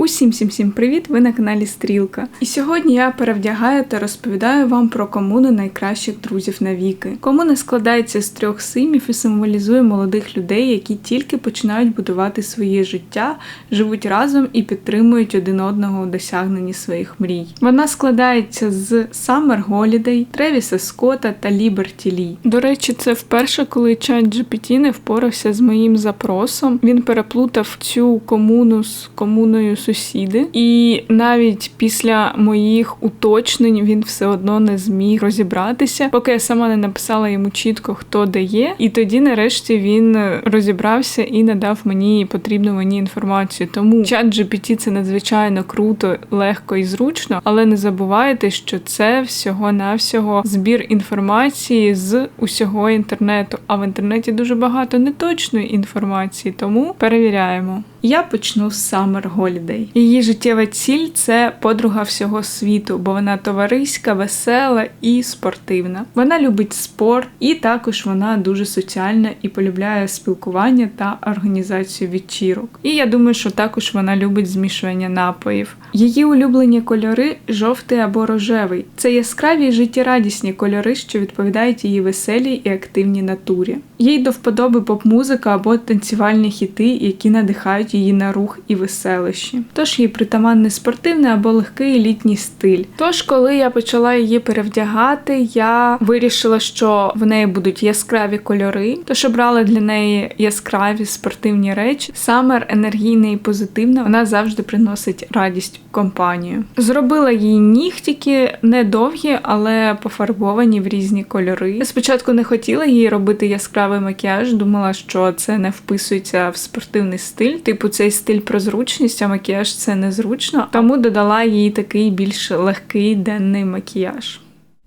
Усім всім всім привіт! Ви на каналі Стрілка. І сьогодні я перевдягаю та розповідаю вам про комуну найкращих друзів навіки. Комуна складається з трьох симів і символізує молодих людей, які тільки починають будувати своє життя, живуть разом і підтримують один одного у досягненні своїх мрій. Вона складається з Summer Holiday, Тревіса Скотта та Liberty Lee. До речі, це вперше, коли чат GPT не впорався з моїм запросом. Він переплутав цю комуну з комуною сусіди, і навіть після моїх уточнень він все одно не зміг розібратися, поки я сама не написала йому чітко, хто де є. І тоді, нарешті, він розібрався і надав мені потрібну мені інформацію. Тому чат GPT це надзвичайно круто, легко і зручно, але не забувайте, що це всього-навсього збір інформації з усього інтернету. А в інтернеті дуже багато неточної інформації, тому перевіряємо. Я почну з Summer Holiday. Її життєва ціль це подруга всього світу, бо вона товариська, весела і спортивна. Вона любить спорт, і також вона дуже соціальна і полюбляє спілкування та організацію вечірок. І я думаю, що також вона любить змішування напоїв. Її улюблені кольори жовтий або рожевий. Це яскраві життєрадісні кольори, що відповідають її веселій і активній натурі. Їй до вподоби поп-музика або танцювальні хіти, які надихають її на рух і веселощі. Тож їй притаманний спортивний або легкий літній стиль. Тож, коли я почала її перевдягати, я вирішила, що в неї будуть яскраві кольори, тож обрала для неї яскраві спортивні речі. Самер енергійна і позитивна, вона завжди приносить радість в компанію. Зробила їй нігтики не довгі, але пофарбовані в різні кольори. Я спочатку не хотіла їй робити яскравий макіяж, думала, що це не вписується в спортивний стиль. Типу, цей стиль про зручність, а макіяж це незручно. Тому додала їй такий більш легкий денний макіяж.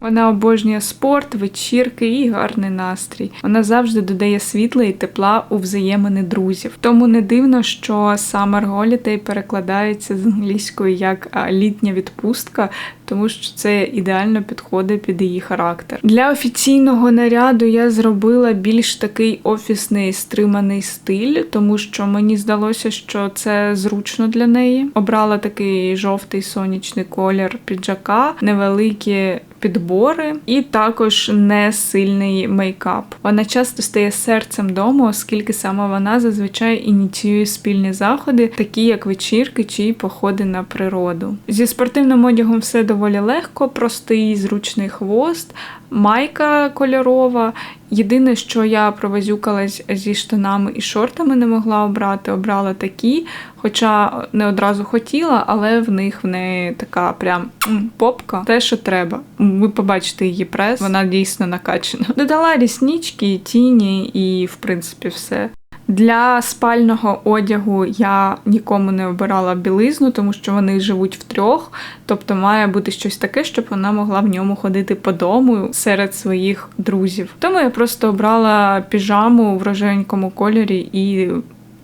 Вона обожнює спорт, вечірки і гарний настрій. Вона завжди додає світла і тепла у взаємини друзів. Тому не дивно, що Summer Holiday перекладається з англійської як літня відпустка, тому що це ідеально підходить під її характер. Для офіційного наряду я зробила більш такий офісний стриманий стиль, тому що мені здалося, що це зручно для неї. Обрала такий жовтий сонячний колір піджака, невеликі підбори і також не сильний мейкап. Вона часто стає серцем дому, оскільки саме вона зазвичай ініціює спільні заходи, такі як вечірки чи походи на природу. Зі спортивним одягом все доволі легко, простий, зручний хвост, майка кольорова. Єдине, що я провазюкалась зі штанами і шортами, не могла обрати, обрала такі, хоча не одразу хотіла, але в них в неї така прям попка, те, що треба. Ви побачите її прес, вона дійсно накачана. Додала ріснички, тіні і, в принципі, все. Для спального одягу я нікому не обирала білизну, тому що вони живуть втрьох, тобто має бути щось таке, щоб вона могла в ньому ходити по дому серед своїх друзів. Тому я просто обрала піжаму в рожевенькому кольорі і.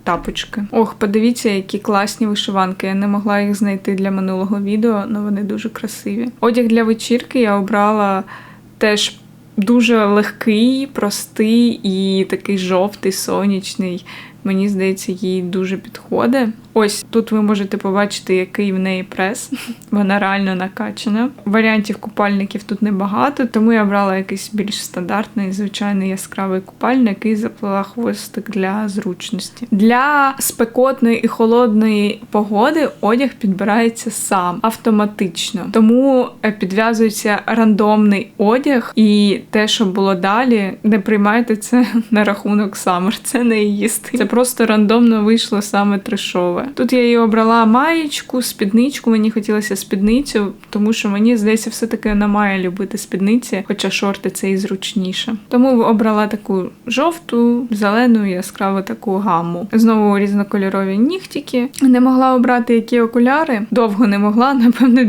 Тапочки. Ох, подивіться, які класні вишиванки. Я не могла їх знайти для минулого відео, але вони дуже красиві. Одяг для вечірки я обрала теж дуже легкий, простий і такий жовтий, сонячний. Мені здається, їй дуже підходить. Ось тут ви можете побачити, який в неї прес. Вона реально накачана. Варіантів купальників тут небагато, тому я брала якийсь більш стандартний, звичайний яскравий купальник і заплела хвостик для зручності. Для спекотної і холодної погоди одяг підбирається сам автоматично. Тому е, підв'язується рандомний одяг, і те, що було далі, не приймайте це на рахунок самер. Це не її стиль. Це просто рандомно вийшло саме трешове. Тут я її обрала маєчку, спідничку. Мені хотілося спідницю, тому що мені здається, все-таки вона має любити спідниці, хоча шорти це і зручніше. Тому обрала таку жовту, зелену, яскраву таку гамму. Знову різнокольорові нігтики. Не могла обрати які окуляри. Довго не могла, напевно,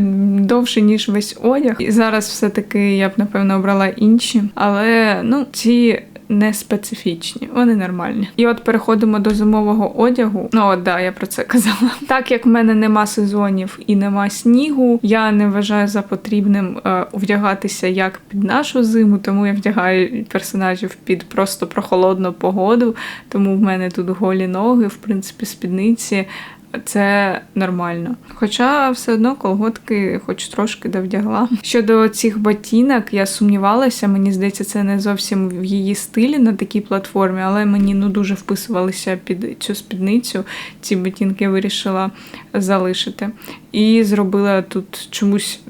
довше, ніж весь одяг. І зараз все-таки я б, напевно, обрала інші. Але ну, ці не специфічні, вони нормальні. І от переходимо до зимового одягу. Ну от да, я про це казала. Так як в мене нема сезонів і нема снігу, я не вважаю за потрібним е, вдягатися як під нашу зиму, тому я вдягаю персонажів під просто прохолодну погоду. Тому в мене тут голі ноги, в принципі, спідниці. Це нормально. Хоча все одно колготки, хоч трошки довдягла. Щодо цих ботинок, я сумнівалася, мені здається, це не зовсім в її стилі на такій платформі, але мені ну дуже вписувалися під цю спідницю. Ці ботинки я вирішила залишити. І зробила тут чомусь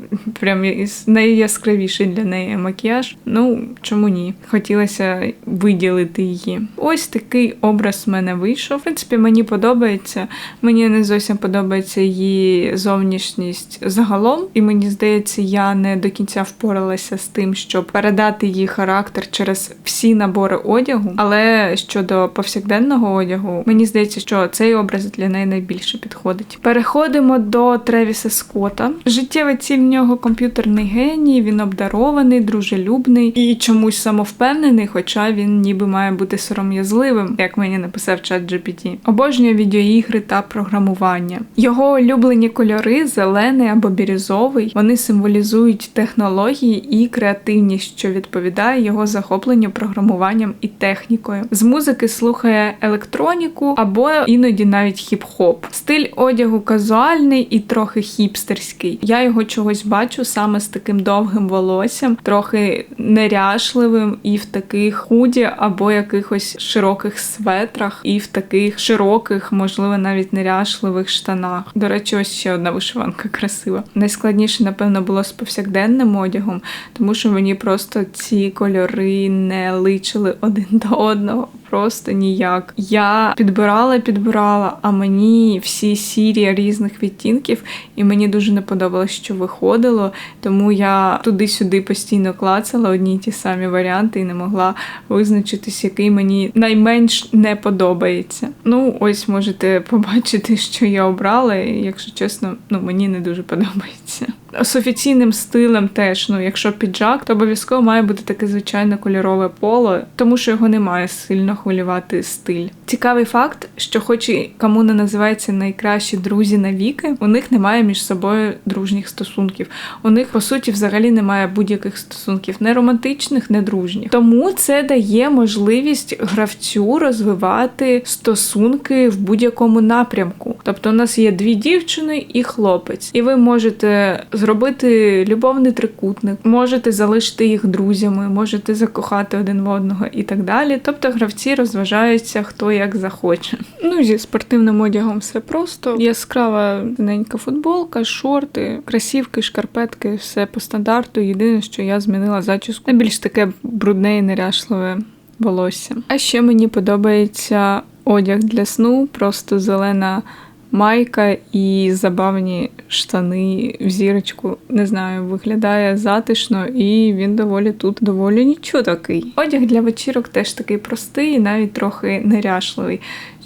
прям найяскравіший для неї макіяж. Ну, чому ні? Хотілося виділити її. Ось такий образ в мене вийшов. В принципі, мені подобається. Мені не зовсім подобається її зовнішність загалом, і мені здається, я не до кінця впоралася з тим, щоб передати її характер через всі набори одягу. Але щодо повсякденного одягу, мені здається, що цей образ для неї найбільше підходить. Переходимо до Тревіса Скотта. Життєва ціль в нього комп'ютерний геній, він обдарований, дружелюбний і чомусь самовпевнений, хоча він ніби має бути сором'язливим, як мені написав чат GPT. Обожнює відеоігри та програмування. Його улюблені кольори зелений або бірюзовий. Вони символізують технології і креативність, що відповідає його захопленню програмуванням і технікою. З музики слухає електроніку або іноді навіть хіп-хоп. Стиль одягу казуальний і трохи хіпстерський. Я його чогось бачу саме з таким довгим волоссям, трохи неряшливим і в таких худі або якихось широких светрах, і в таких широких, можливо, навіть неряшливих штанах. До речі, ось ще одна вишиванка красива. Найскладніше, напевно, було з повсякденним одягом, тому що мені просто ці кольори не личили один до одного просто ніяк. Я підбирала, підбирала, а мені всі сірі різних відтінків, і мені дуже не подобалось, що виходило. Тому я туди-сюди постійно клацала одні й ті самі варіанти і не могла визначитись, який мені найменш не подобається. Ну, ось можете побачити, що я обрала, і якщо чесно, ну мені не дуже подобається. З офіційним стилем теж, ну якщо піджак, то обов'язково має бути таке звичайне кольорове поло, тому що його немає сильно хвилювати стиль. Цікавий факт, що, хоч і кому не називається найкращі друзі навіки, у них немає між собою дружніх стосунків. У них по суті взагалі немає будь-яких стосунків, не романтичних, не дружніх. Тому це дає можливість гравцю розвивати стосунки в будь-якому напрямку. Тобто, у нас є дві дівчини і хлопець, і ви можете зробити любовний трикутник, можете залишити їх друзями, можете закохати один в одного і так далі. Тобто гравці розважаються хто як захоче. Ну зі спортивним одягом все просто. Яскрава тоненька футболка, шорти, красівки, шкарпетки, все по стандарту. Єдине, що я змінила зачіску. Найбільш таке брудне і неряшливе волосся. А ще мені подобається одяг для сну, просто зелена майка і забавні штани в зірочку. Не знаю, виглядає затишно, і він доволі тут доволі нічого такий. Одяг для вечірок теж такий простий, навіть трохи неряшливий.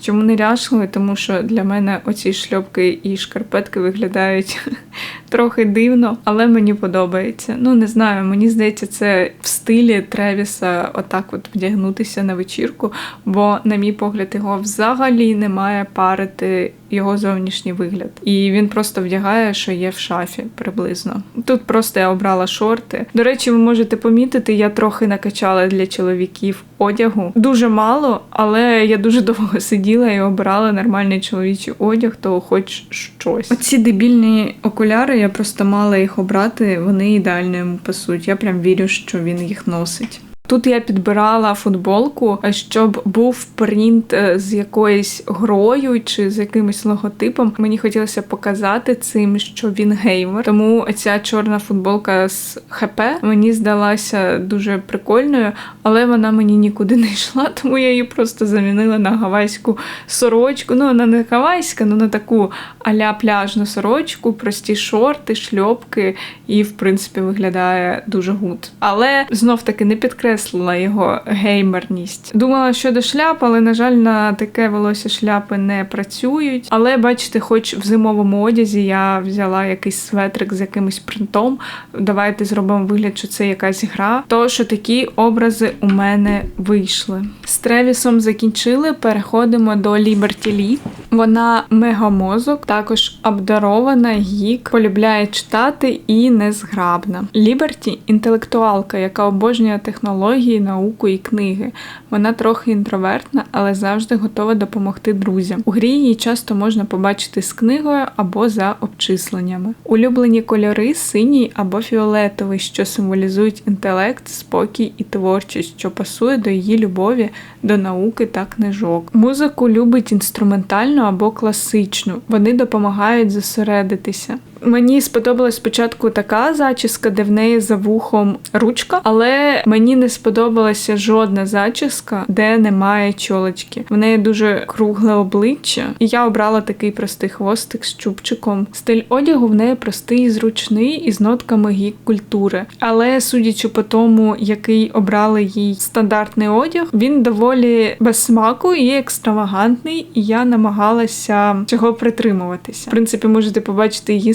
Чому неряшливий? Тому що для мене оці шльопки і шкарпетки виглядають трохи дивно, але мені подобається. Ну не знаю, мені здається, це в стилі Тревіса отак от вдягнутися на вечірку, бо, на мій погляд, його взагалі не має парити його зовнішній вигляд. І він просто вдягає, що є в шафі приблизно. Тут просто я обрала шорти. До речі, ви можете помітити, я трохи накачала для чоловіків одягу. Дуже мало, але я дуже довго сиділа і обирала нормальний чоловічий одяг, то хоч щось. Оці дебільні окуляри, я просто мала їх обрати, вони ідеально йому пасують. Я прям вірю, що він їх носить. Тут я підбирала футболку, щоб був принт е, з якоюсь грою чи з якимось логотипом. Мені хотілося показати цим, що він геймер. Тому ця чорна футболка з ХП мені здалася дуже прикольною, але вона мені нікуди не йшла, тому я її просто замінила на гавайську сорочку. Ну, вона не гавайська, ну на таку аля пляжну сорочку, прості шорти, шльопки, і в принципі виглядає дуже гуд. Але знов таки не підкреслюю підкреслила його геймерність. Думала щодо шляп, але, на жаль, на таке волосся шляпи не працюють. Але, бачите, хоч в зимовому одязі я взяла якийсь светрик з якимось принтом. Давайте зробимо вигляд, що це якась гра. То що такі образи у мене вийшли. З Тревісом закінчили, переходимо до Liberty Lee. Вона мегамозок, також обдарована, гік, полюбляє читати і незграбна. Ліберті інтелектуалка, яка обожнює технології технології, науку і книги. Вона трохи інтровертна, але завжди готова допомогти друзям. У грі її часто можна побачити з книгою або за обчисленнями. Улюблені кольори синій або фіолетовий, що символізують інтелект, спокій і творчість, що пасує до її любові до науки та книжок. Музику любить інструментальну або класичну. Вони допомагають зосередитися. Мені сподобалась спочатку така зачіска, де в неї за вухом ручка, але мені не сподобалася жодна зачіска, де немає чолочки. В неї дуже кругле обличчя, і я обрала такий простий хвостик з чубчиком. Стиль одягу в неї простий і зручний із нотками гік культури. Але судячи по тому, який обрали їй стандартний одяг, він доволі без смаку і екстравагантний, і я намагалася цього притримуватися. В принципі, можете побачити її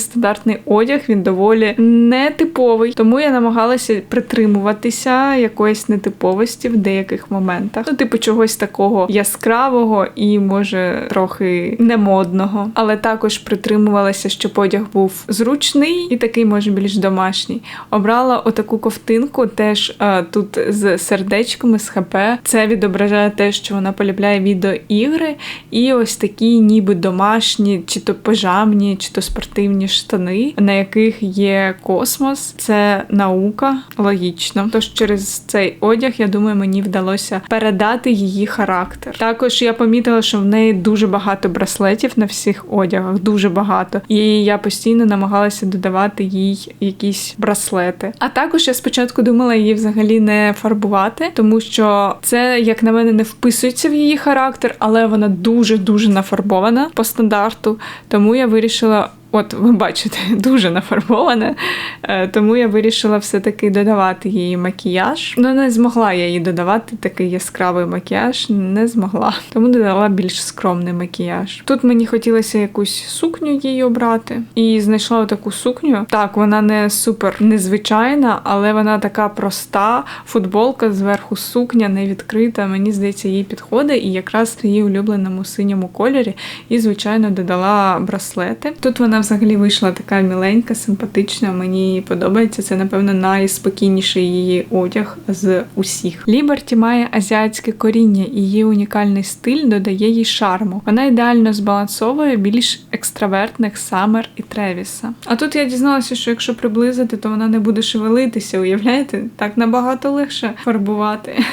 одяг, він доволі нетиповий, тому я намагалася притримуватися якоїсь нетиповості в деяких моментах. Ну, типу, чогось такого яскравого і, може, трохи немодного. Але також притримувалася, щоб одяг був зручний і такий, може, більш домашній. Обрала отаку ковтинку, теж а, тут з сердечками, з ХП. Це відображає те, що вона полюбляє відеоігри, і ось такі, ніби домашні, чи то пижамні, чи то спортивні штани, на яких є космос. Це наука, логічно. Тож через цей одяг, я думаю, мені вдалося передати її характер. Також я помітила, що в неї дуже багато браслетів на всіх одягах, дуже багато. І я постійно намагалася додавати їй якісь браслети. А також я спочатку думала її взагалі не фарбувати, тому що це, як на мене, не вписується в її характер, але вона дуже дуже нафарбована по стандарту. Тому я вирішила. От, ви бачите, дуже нафарбована, Е, тому я вирішила все-таки додавати її макіяж. Ну, не змогла я їй додавати такий яскравий макіяж, не змогла. Тому додала більш скромний макіяж. Тут мені хотілося якусь сукню їй обрати, і знайшла таку сукню. Так, вона не супер незвичайна, але вона така проста. Футболка зверху сукня не відкрита. Мені здається, їй підходить, і якраз в її улюбленому синьому кольорі. І, звичайно, додала браслети. Тут вона взагалі вийшла така міленька, симпатична. Мені подобається. Це, напевно, найспокійніший її одяг з усіх. Ліберті має азіатське коріння, і її унікальний стиль додає їй шарму. Вона ідеально збалансовує більш екстравертних Самер і Тревіса. А тут я дізналася, що якщо приблизити, то вона не буде шевелитися. Уявляєте? Так набагато легше фарбувати.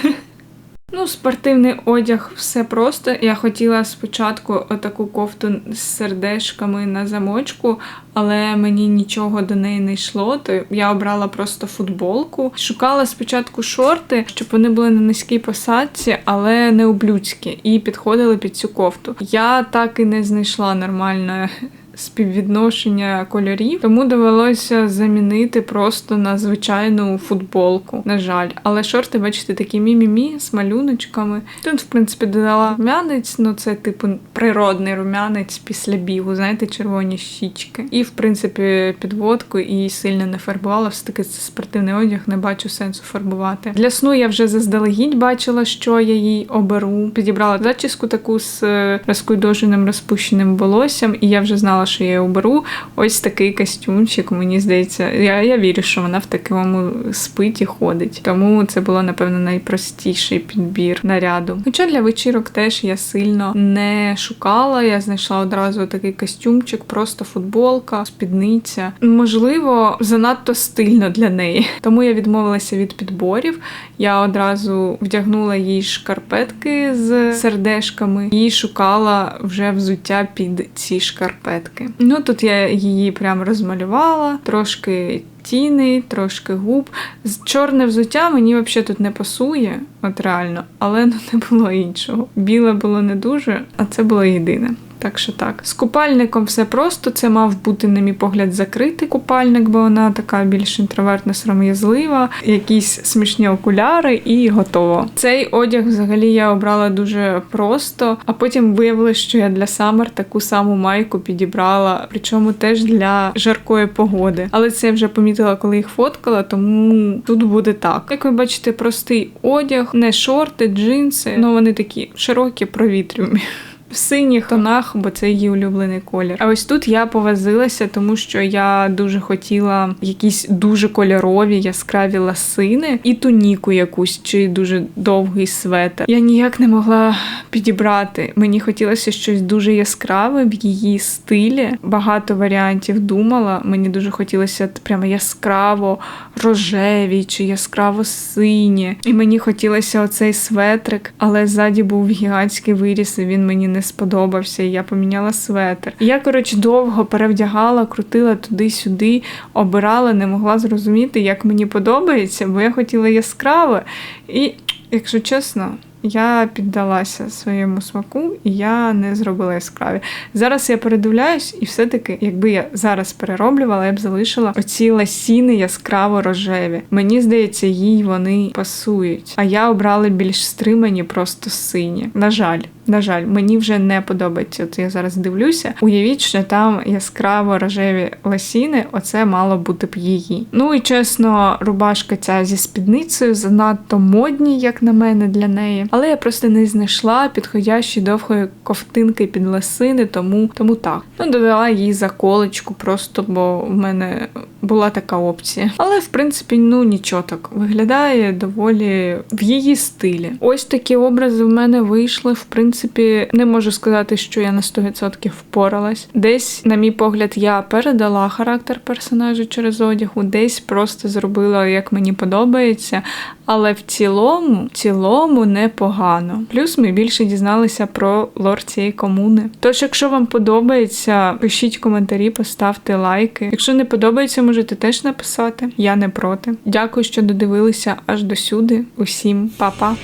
Ну, спортивний одяг все просто. Я хотіла спочатку отаку кофту з сердешками на замочку, але мені нічого до неї не йшло. То я обрала просто футболку. Шукала спочатку шорти, щоб вони були на низькій посадці, але не ублюдські, і підходили під цю кофту. Я так і не знайшла нормально співвідношення кольорів, тому довелося замінити просто на звичайну футболку. На жаль, але шорти, бачите, такі мі-мі-мі з малюночками. Тут, в принципі, додала м'янець, ну це типу природний рум'янець після бігу, знаєте, червоні щічки. І, в принципі, підводку і сильно не фарбувала. Все таки це спортивний одяг, не бачу сенсу фарбувати. Для сну я вже заздалегідь бачила, що я їй оберу. Підібрала зачіску таку з е, розкуйдоженим розпущеним волоссям, і я вже знала, що я її оберу. Ось такий костюмчик. Мені здається, я, я вірю, що вона в такому спить і ходить. Тому це було, напевно, найпростіший підбір наряду. Хоча для вечірок теж я сильно не шукала. Я знайшла одразу такий костюмчик, просто футболка, спідниця. Можливо, занадто стильно для неї. Тому я відмовилася від підборів. Я одразу вдягнула їй шкарпетки з сердешками і шукала вже взуття під ці шкарпетки. Ну тут я її прям розмалювала, трошки тіни, трошки губ. Чорне взуття мені взагалі тут не пасує, от реально, але ну не було іншого. Біле було не дуже, а це було єдине. Так що так. З купальником все просто. Це мав бути, на мій погляд, закритий купальник, бо вона така більш інтровертна, сором'язлива, якісь смішні окуляри і готово. Цей одяг взагалі я обрала дуже просто, а потім виявилось, що я для Самер таку саму майку підібрала, причому теж для жаркої погоди. Але це я вже помітила, коли їх фоткала, тому тут буде так. Як ви бачите, простий одяг, не шорти, джинси, ну вони такі широкі, провітрюві. В синіх тонах, бо це її улюблений колір. А ось тут я повазилася, тому що я дуже хотіла якісь дуже кольорові, яскраві ласини і туніку якусь, чи дуже довгий светр. Я ніяк не могла підібрати. Мені хотілося щось дуже яскраве в її стилі. Багато варіантів думала. Мені дуже хотілося прямо яскраво рожеві чи яскраво сині. І мені хотілося оцей светрик, але ззаді був гігантський виріс, і він мені не сподобався. І я поміняла светр. І я, коротше, довго перевдягала, крутила туди-сюди, обирала, не могла зрозуміти, як мені подобається, бо я хотіла яскраве. І, якщо чесно, я піддалася своєму смаку, і я не зробила яскраві. Зараз я передивляюсь, і все-таки, якби я зараз перероблювала, я б залишила оці ласіни яскраво рожеві. Мені здається, їй вони пасують. А я обрала більш стримані, просто сині. На жаль. На жаль, мені вже не подобається. От я зараз дивлюся. Уявіть, що там яскраво рожеві ласіни, оце мало бути б її. Ну і чесно, рубашка ця зі спідницею занадто модні, як на мене, для неї. Але я просто не знайшла підходящої довгої ковтинки під ласини, тому тому так. Ну, додала їй заколочку, просто бо в мене була така опція. Але в принципі, ну нічого так виглядає доволі в її стилі. Ось такі образи в мене вийшли. В принципі, не можу сказати, що я на 100% впоралась. Десь, на мій погляд, я передала характер персонажа через одягу, десь просто зробила, як мені подобається. Але в цілому, в цілому непогано. Плюс ми більше дізналися про лор цієї комуни. Тож, якщо вам подобається, пишіть коментарі, поставте лайки. Якщо не подобається, можете теж написати. Я не проти. Дякую, що додивилися аж до сюди. Усім па-па!